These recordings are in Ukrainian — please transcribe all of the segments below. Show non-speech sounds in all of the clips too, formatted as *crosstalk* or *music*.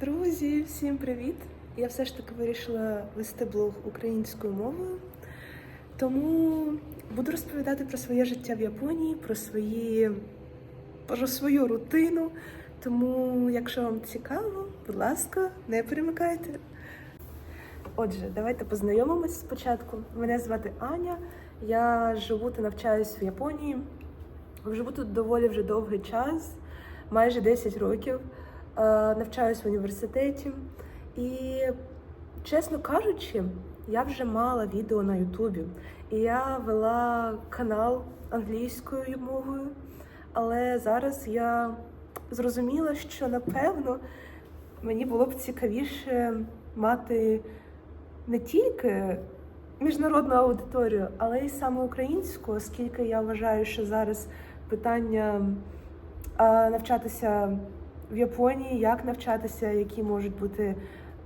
Друзі, всім привіт! Я все ж таки вирішила вести блог українською мовою, тому буду розповідати про своє життя в Японії, про свої про свою рутину. Тому, якщо вам цікаво, будь ласка, не перемикайте. Отже, давайте познайомимось спочатку. Мене звати Аня. Я живу та навчаюсь в Японії. Живу тут доволі вже довгий час, майже 10 років. Е, Навчаюсь в університеті. І, чесно кажучи, я вже мала відео на Ютубі. І я вела канал англійською мовою. Але зараз я зрозуміла, що напевно мені було б цікавіше мати не тільки міжнародну аудиторію, але й саме українську, оскільки я вважаю, що зараз питання навчатися в Японії, як навчатися, які можуть бути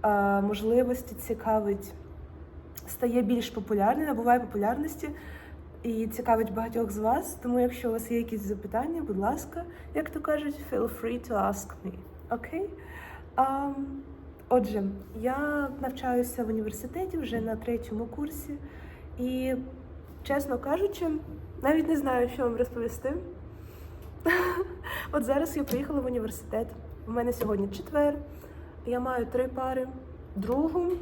а, можливості, цікавить, стає більш популярним, набуває популярності і цікавить багатьох з вас. Тому, якщо у вас є якісь запитання, будь ласка, як то кажуть, feel free to ask me. Окей? А, Отже, я навчаюся в університеті вже на третьому курсі, і, чесно кажучи, навіть не знаю, що вам розповісти. *laughs* От зараз я приїхала в університет. У мене сьогодні четвер. Я маю три пари: другу,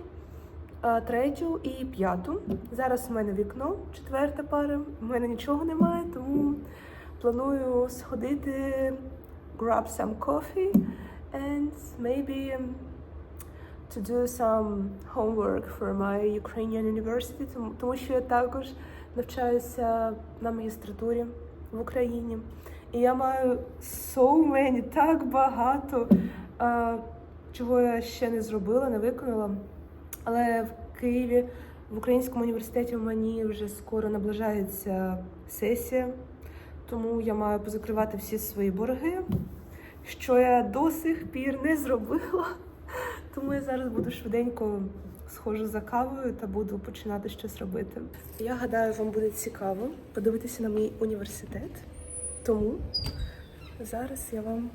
третю і п'яту. Зараз у мене вікно, четверта пара. У мене нічого немає, тому планую сходити, grab some coffee and maybe to do some homework for my Ukrainian university, тому, що я також навчаюся на магістратурі в Україні. І я маю so many, так багато, а, чого я ще не зробила, не виконала. Але в Києві, в Українському університеті, в мені вже скоро наближається сесія, тому я маю позакривати всі свої борги, що я до сих пір не зробила. Тому я зараз буду швиденько схожу за кавою та буду починати щось робити. Я гадаю, вам буде цікаво подивитися на мій університет. Тому зараз я вам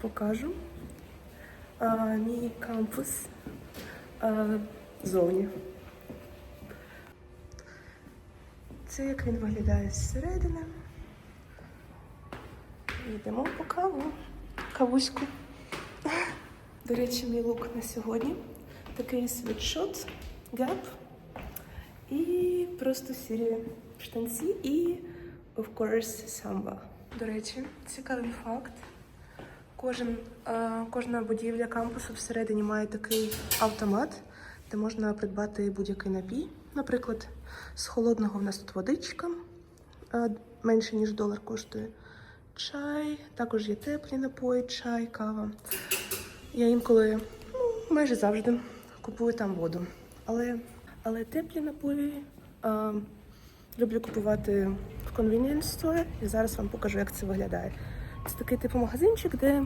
покажу а, мій кампус а, зовні. Це як він виглядає зсередини. Йдемо по каву. Кавуську. До речі, мій лук на сьогодні такий світшот, гап і просто сірі штанці і, of course, самба. До речі, цікавий факт. Кожен, е, кожна будівля кампусу всередині має такий автомат, де можна придбати будь-який напій. Наприклад, з холодного в нас тут водичка, е, менше ніж долар коштує. Чай, також є теплі напої, чай, кава. Я інколи, ну, майже завжди купую там воду. Але, але теплі напої а, люблю купувати в convenience store. І зараз вам покажу, як це виглядає. Це такий типу магазинчик, де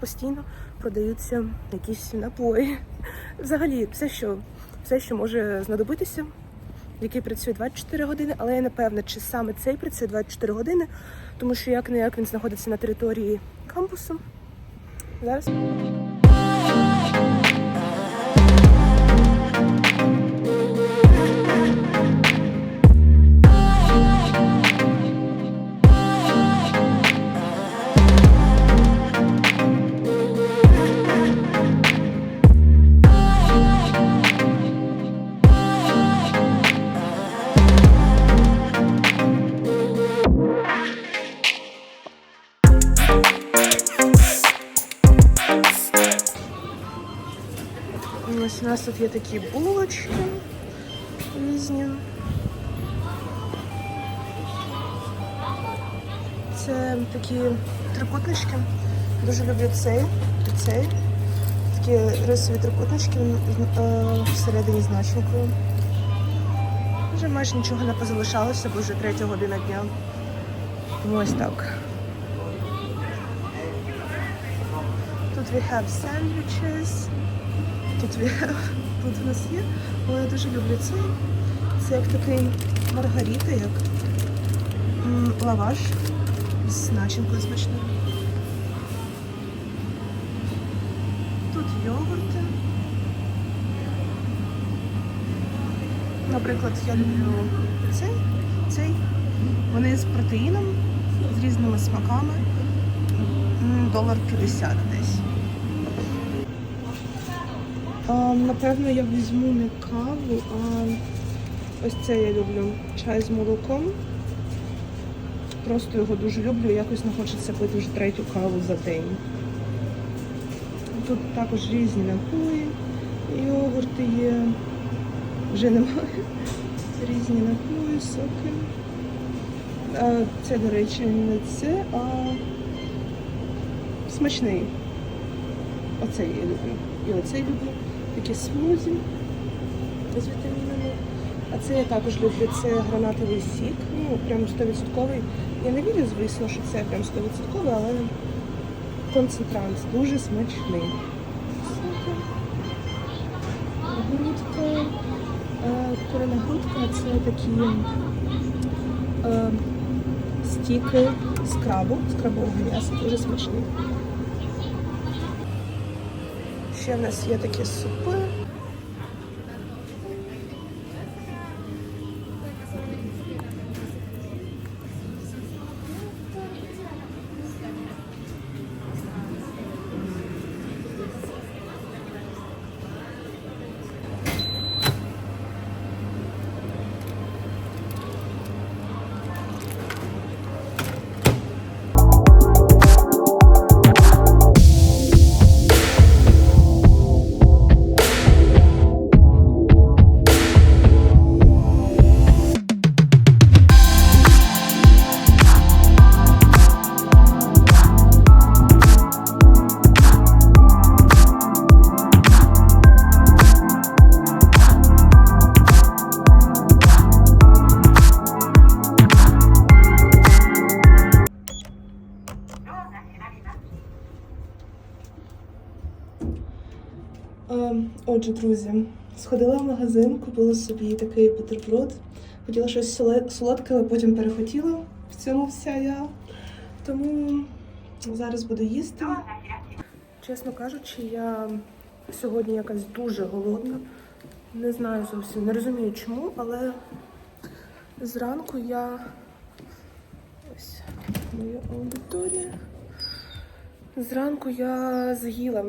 постійно продаються якісь напої. Взагалі, все, що, все, що може знадобитися, який працює 24 години, але я не певна, чи саме цей працює 24 години, тому що як не як він знаходиться на території кампусу. Зараз. Ось у нас тут є такі булочки різні. Це такі трикутнички. Дуже люблю цей цей. Такі рисові трикутнички е, всередині з начинкою. Вже майже нічого не позалишалося, бо вже третя година дня. Ось так. Тут we have sandwiches. Тут, *laughs* тут у нас є. Але я дуже люблю цей. Це як такий маргарита, як лаваш з начинкою смачною. Тут йогурти. Наприклад, я люблю цей, цей. Вони з протеїном, з різними смаками. Долар 50 десь. А, напевно, я візьму не каву, а ось це я люблю. Чай з молоком. Просто його дуже люблю, якось не хочеться пити вже третю каву за день. Тут також різні напої, йогурти є, вже немає. *laughs* Різні напої, соки. А, це, до речі, не це, а смачний. Оцей я люблю. І оцей люблю. Такі смузі з вітамінами. А це я також люблю. Це гранатовий сік. Ну, прям 100%. Я не вірю, звісно, що це прям 100%, але концентрант дуже смачний. Грудка. Е, Курина грудка це такі е, стіки з крабу, з крабового м'яса, дуже смачний. Ще в нас є такі супи. Друзі, сходила в магазин, купила собі такий бутерброд. Хотіла щось солодке, але потім перехотіла. В цьому вся я. Тому зараз буду їсти. Чесно кажучи, я сьогодні якась дуже голодна. Не знаю зовсім, не розумію чому, але зранку я ось моя аудиторія. Зранку я з'їла.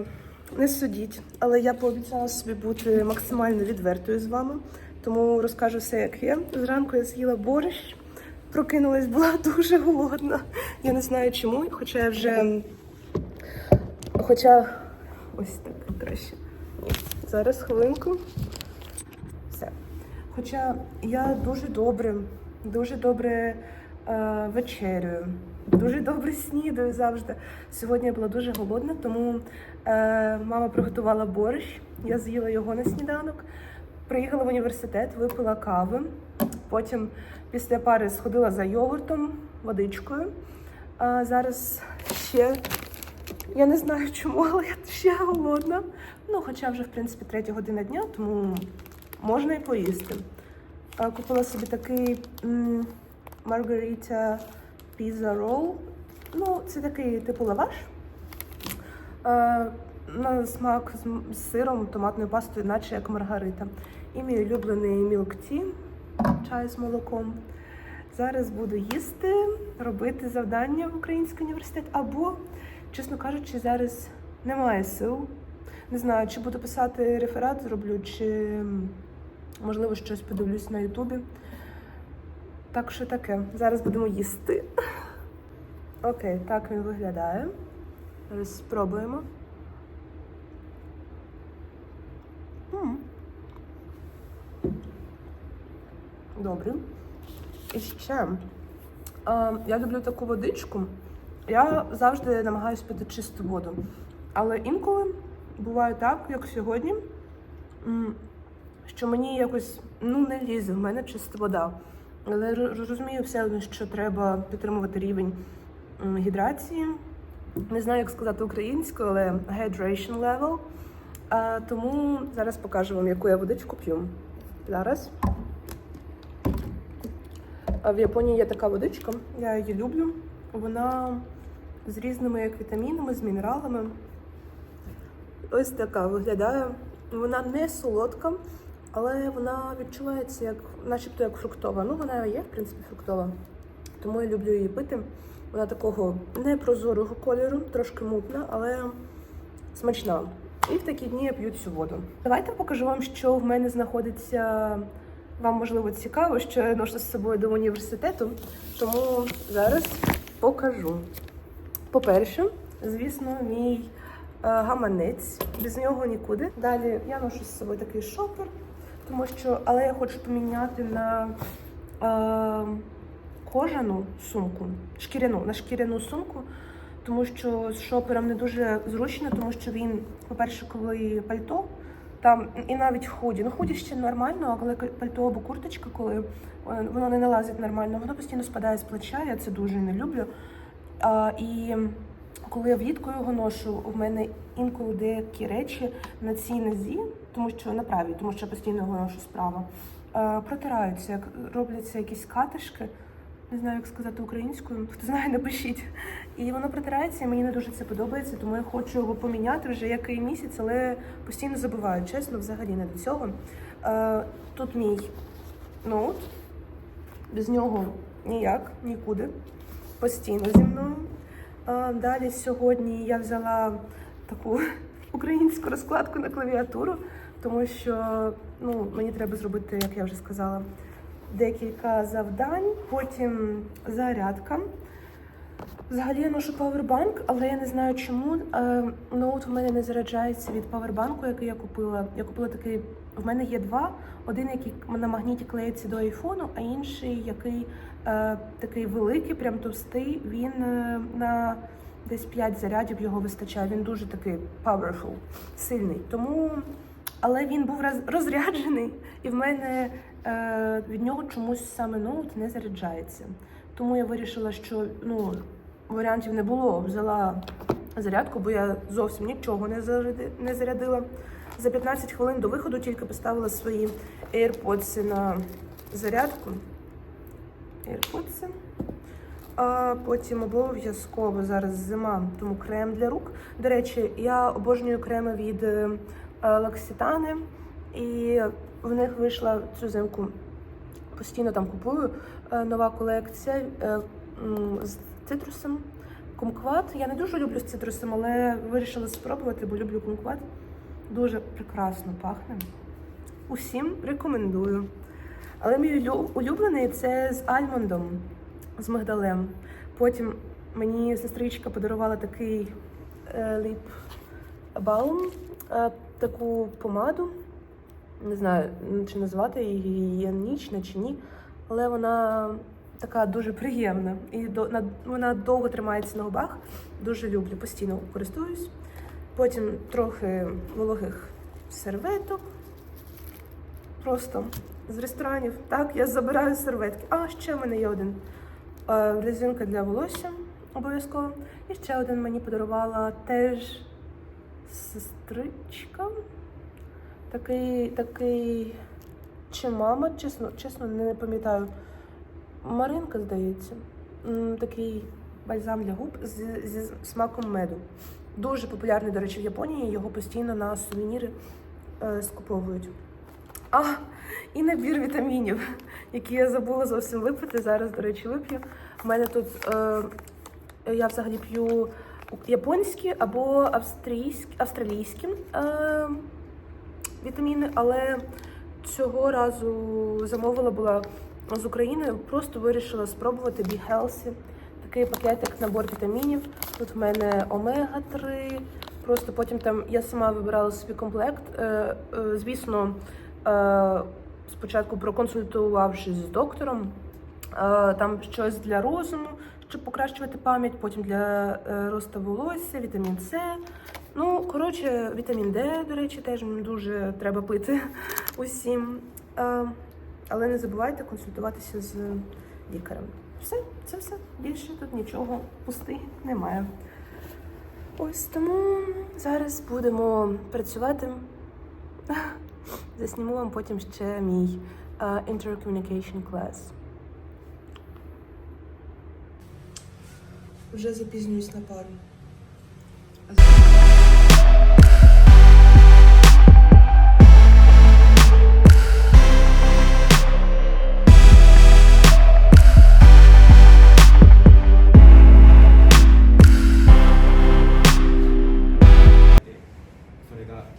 Не судіть, але я пообіцяла собі бути максимально відвертою з вами, тому розкажу все, як є. Зранку я з'їла борщ, прокинулась, була *laughs* дуже голодна. Я не знаю чому, хоча я вже. Хоча ось так краще. Зараз хвилинку. Все. Хоча я дуже добре, дуже добре е, вечерюю, дуже добре снідаю завжди. Сьогодні я була дуже голодна, тому мама приготувала борщ, я з'їла його на сніданок. Приїхала в університет, випила кави. Потім після пари сходила за йогуртом, водичкою. А зараз ще я не знаю чому, але я ще голодна. Ну, хоча вже, в принципі, третя година дня, тому можна і поїсти. Купила собі такий Маргарита Піза Рол. Ну, це такий типу лаваш. Е, на смак з, сиром, томатною пастою, наче як маргарита. І мій улюблений мілк ті, чай з молоком. Зараз буду їсти, робити завдання в український університет. Або, чесно кажучи, зараз немає сил. Не знаю, чи буду писати реферат, зроблю, чи можливо щось подивлюсь на Ютубі. Так що таке. Зараз будемо їсти. *laughs* Окей, так він виглядає. Зараз спробуємо. Добре. І ще. е, я люблю таку водичку. Я завжди намагаюся пити чисту воду. Але інколи буває так, як сьогодні, що мені якось ну, не лізе в мене чиста вода. Але розумію все одно, що треба підтримувати рівень гідрації. Не знаю, як сказати українською, але hydration level. А, тому зараз покажу вам, яку я водичку п'ю. Зараз. А В Японії є така водичка, я її люблю. Вона з різними як вітамінами, з мінералами. ось така виглядає. Вона не солодка, але вона відчувається як, начебто як фруктова. Ну, вона є, в принципі, фруктова. Тому я люблю її пити. Вона такого непрозорого кольору, трошки мутна, але смачна. І в такі дні я п'ю цю воду. Давайте покажу вам, що в мене знаходиться. Вам можливо цікаво, що я ношу з собою до університету, тому зараз покажу. По-перше, звісно, мій е, гаманець, без нього нікуди. Далі я ношу з собою такий шопер, тому що, але я хочу поміняти на е, кожану сумку, шкіряну, на шкіряну сумку, тому що з шопером не дуже зручно, тому що він, по-перше, коли пальто, там і навіть худі. Ну, худі ще нормально, а коли пальто або курточка, коли е, воно не налазить нормально, воно постійно спадає з плеча, я це дуже не люблю. А, і коли я влітку його ношу, в мене інколи деякі речі на цій нозі, тому що на правій, тому що я постійно його ношу справа, е, протираються, як робляться якісь катишки. Не знаю, як сказати українською. Хто знає, *laughs* напишіть. І воно протирається, і мені не дуже це подобається, тому я хочу його поміняти вже який місяць, але постійно забуваю. Чесно, взагалі не до цього. Е, тут мій ноут. Без нього ніяк, нікуди. Постійно зі мною. А, далі сьогодні я взяла таку *laughs* українську розкладку на клавіатуру, тому що ну, мені треба зробити, як я вже сказала, декілька завдань, потім зарядка. Взагалі я ношу павербанк, але я не знаю чому. Е, Ноут у мене не заряджається від павербанку, який я купила. Я купила такий. В мене є два: один, який на магніті клеїться до айфону, а інший, який е, такий великий, прям товстий. Він е, на десь 5 зарядів його вистачає. Він дуже такий powerful, сильний. Тому, але він був розряджений, і в мене е, від нього чомусь саме ноут не заряджається. Тому я вирішила, що ну варіантів не було. Взяла зарядку, бо я зовсім нічого не заряди- не зарядила. За 15 хвилин до виходу тільки поставила свої AirPods на зарядку. AirPods. А потім обов'язково зараз зима, тому крем для рук. До речі, я обожнюю креми від е, L'Occitane, і в них вийшла цю зимку. Постійно там купую е, нова колекція е, з цитрусом. Кумкват. Я не дуже люблю з цитрусом, але вирішила спробувати, бо люблю кумкват. Дуже прекрасно пахне. Усім рекомендую. Але мій улюблений це з альмондом, з мигдалем. Потім мені сестричка подарувала такий ліп балм, е, таку помаду. Не знаю, чи назвати її гігієнічна чи ні, але вона така дуже приємна. І вона довго тримається на губах. Дуже люблю, постійно користуюсь. Потім трохи вологих серветок. Просто з ресторанів. Так, я забираю серветки. А ще в мене є один е, резинка для волосся обов'язково. І ще один мені подарувала теж сестричка. Такий, такий чи мама, чесно, чесно, не пам'ятаю. Маринка, здається. Такий бальзам для губ з, зі смаком меду. Дуже популярний, до речі, в Японії. Його постійно на сувеніри е, скуповують. А, і набір вітамінів, які я забула зовсім випити. Зараз, до речі, вип'ю. У мене тут е, я взагалі п'ю японські або австрійські, австралійські е, вітаміни, але цього разу замовила була з України. Просто вирішила спробувати Be Healthy. Такий пакетик, набор вітамінів. Тут в мене омега-3. Просто потім там я сама вибирала собі комплект. Е, е, звісно, е, спочатку проконсультувавшись з доктором. Е, Там щось для розуму, щоб покращувати пам'ять, потім для е, росту волосся, вітамін С. Ну, коротше, вітамін Д, до речі, теж дуже треба пити *laughs* усім. Але не забувайте консультуватися з лікарем. Все, це все. Більше тут нічого пустий немає. Ось тому зараз будемо працювати. *laughs* Засніму вам потім ще мій е, intercommunication class. Вже запизнюсь на пару.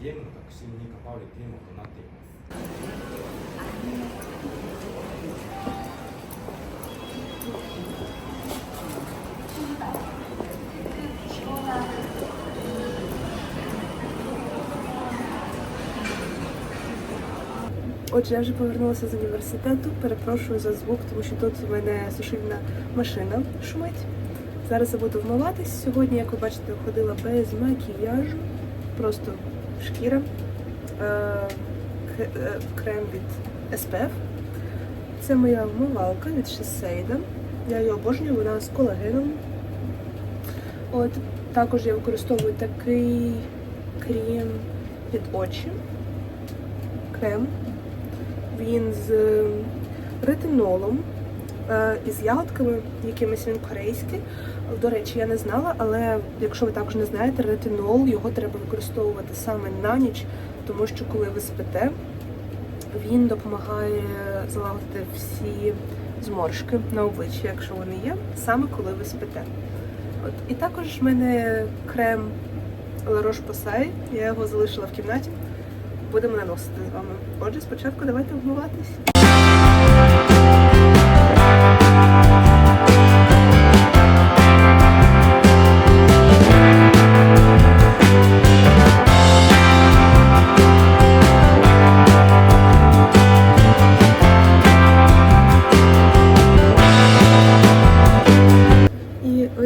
ゲームの革新に関わるテーマとなっています。Отже, я вже повернулася з університету. Перепрошую за звук, тому що тут у мене сушильна машина шумить. Зараз я буду вмиватись. Сьогодні, як ви бачите, ходила без макіяжу, просто шкіра, е, е, крем від SPF. Це моя вмивалка від Shiseido. Я її обожнюю, вона з колагеном. От також я використовую такий крем під очі. Крем. Він з е, ретинолом е, і з ягодками, якимись він корейський. До речі, я не знала, але якщо ви також не знаєте, ретинол його треба використовувати саме на ніч, тому що коли ви спите, він допомагає залагодити всі зморшки на обличчі, якщо вони є, саме коли ви спите. От. І також в мене крем La Roche-Posay, я його залишила в кімнаті. Будемо наносити з вами. Отже, спочатку давайте вмиватись.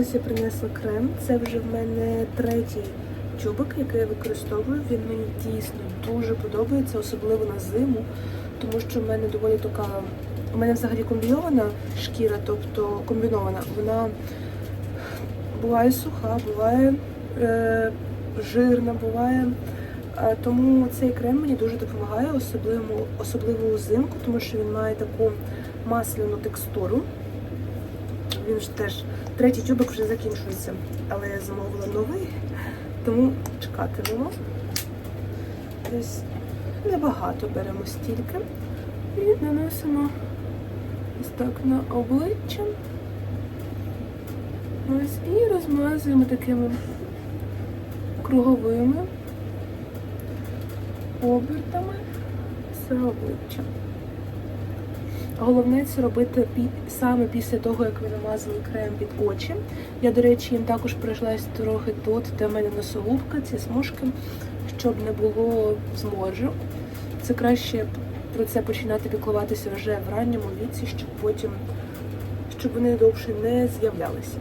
Ось я принесла крем. Це вже в мене третій тюбик, який я використовую. Він мені дійсно дуже подобається, особливо на зиму, тому що в мене доволі така. У мене взагалі комбінована шкіра, тобто комбінована. Вона буває суха, буває е, жирна, буває. Тому цей крем мені дуже допомагає, особливо, особливо взимку, тому що він має таку масляну текстуру. Він ж теж третій тюбик вже закінчується, але я замовила новий, тому чекатимемо. Десь небагато беремо стільки і наносимо ось так на обличчя. Ось і розмазуємо такими круговими обертами все обличчя. Головне це робити саме після того, як ви намазали крем під очі. Я, до речі, їм також пройшлась трохи тут, де в мене носогубка, ці смужки, щоб не було зморжок. Це краще про це починати піклуватися вже в ранньому віці, щоб потім щоб вони довше не з'являлися.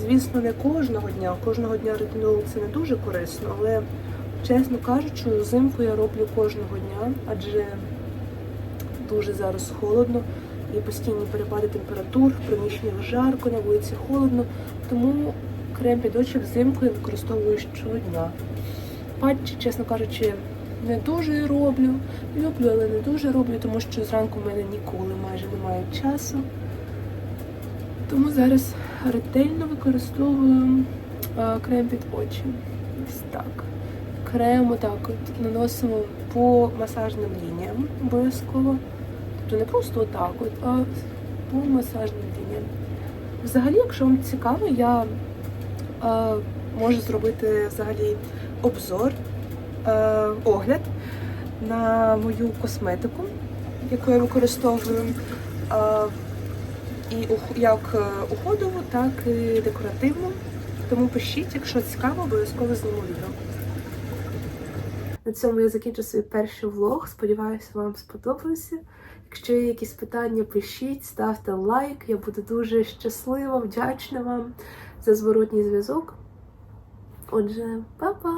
Звісно, не кожного дня. Кожного дня ретинол це не дуже корисно, але чесно кажучи, взимку я роблю кожного дня, адже дуже зараз холодно, є постійні перепади температур, в приміщеннях жарко, на вулиці холодно. Тому крем під очі взимку я використовую щодня. Патчі, чесно кажучи, не дуже роблю. Люблю, але не дуже роблю, тому що зранку в мене ніколи майже немає часу. Тому зараз ретельно використовую е, крем під очі. Ось так. Крем отак от наносимо по масажним лініям обов'язково. Тобто не просто отак, от, а по масажним лініям. Взагалі, якщо вам цікаво, я е, можу зробити взагалі обзор, е, огляд на мою косметику, яку я використовую. Е, і як е, уходову, так і декоративну. Тому пишіть, якщо цікаво, обов'язково зніму відео. На цьому я закінчу свій перший влог. Сподіваюся, вам сподобався. Якщо є якісь питання, пишіть, ставте лайк. Я буду дуже щаслива, вдячна вам за зворотній зв'язок. Отже, па-па!